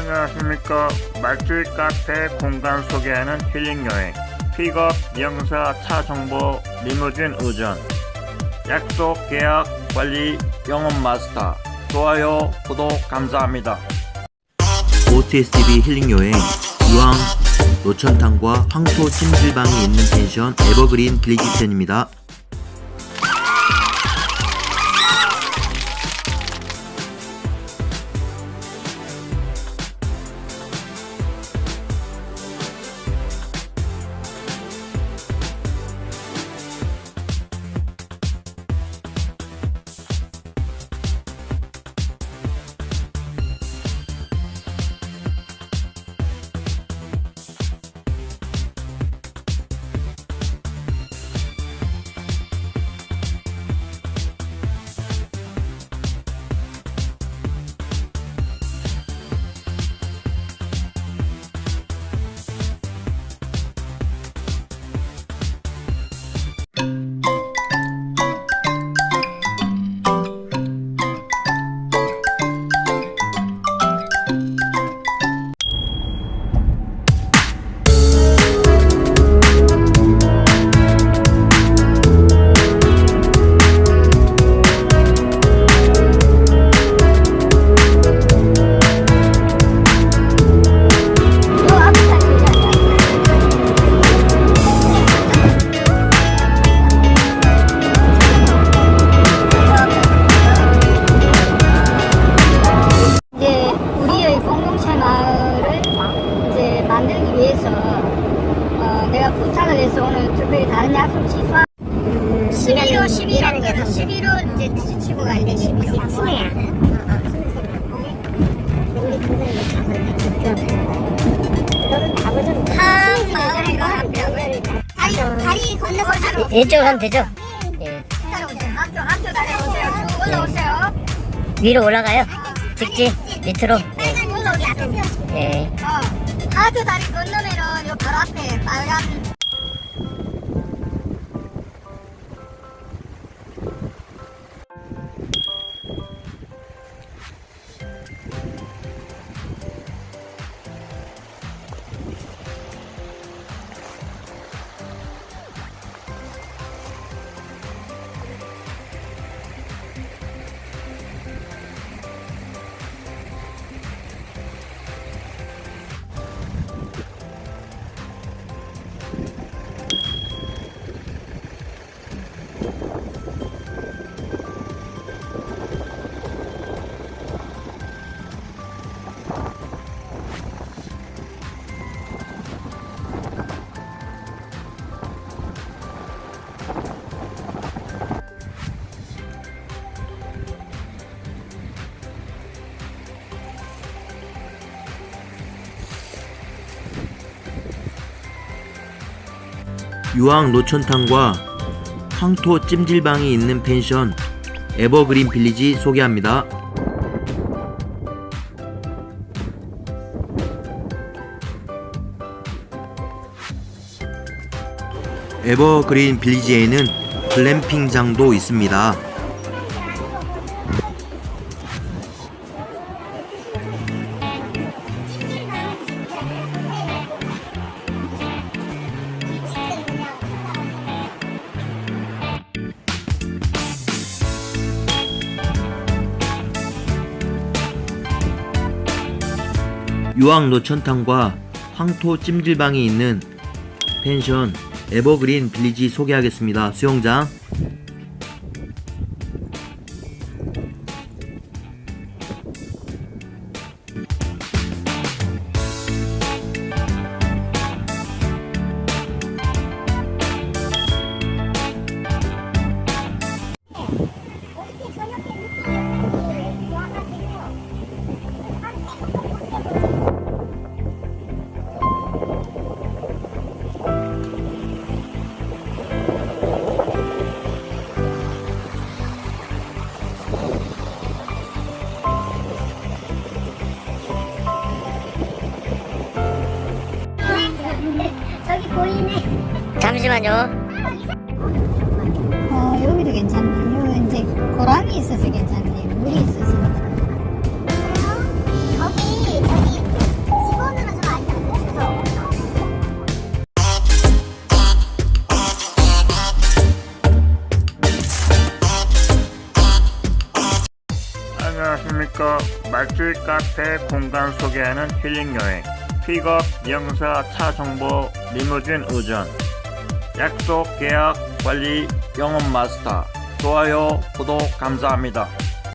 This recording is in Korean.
안녕하십니까. 말투 카페 공간 소개하는 힐링 여행. 픽업, 영사, 차 정보, 리무진 의전. 약속, 계약, 관리, 영업 마스터. 좋아요, 구독 감사합니다. OTSTV 힐링 여행 이왕 노천탕과 황토 찜질방이 있는 펜션 에버그린 빌리지 편입니다. 11호 11호 11호 이제 치고 가는데 11호 스물야 한 마을과 한 벽을 다리 다리 건너서 이쪽으로 하면 되죠? 예. 따라오세요. 학교 학교 따라오세요. 쭉 올라오세요. 위로 올라가요? 직진 밑으로. 빨간 올라오기 앞에 예. 어, 하드 다리 건너면은 요 바로 앞에 빨간 유황 노천탕과 황토 찜질방이 있는 펜션 에버그린 빌리지 소개합니다. 에버그린 빌리지에는 글램핑장도 있습니다. 유황 노천탕과 황토 찜질방이 있는 펜션 에버그린 빌리지 소개하겠습니다. 수영장 보이네. 잠시만요. 어, 여기도 괜찮네. 여기 이제 고랑이 있어서 괜찮네. 물이 있어서. 안녕하십니까 말주일 카페 공간 소개하는 힐링 여행. 픽업 영사 차 정보 리무진 의전. 약속 계약 관리 영업 마스터. 좋아요 구독 감사합니다.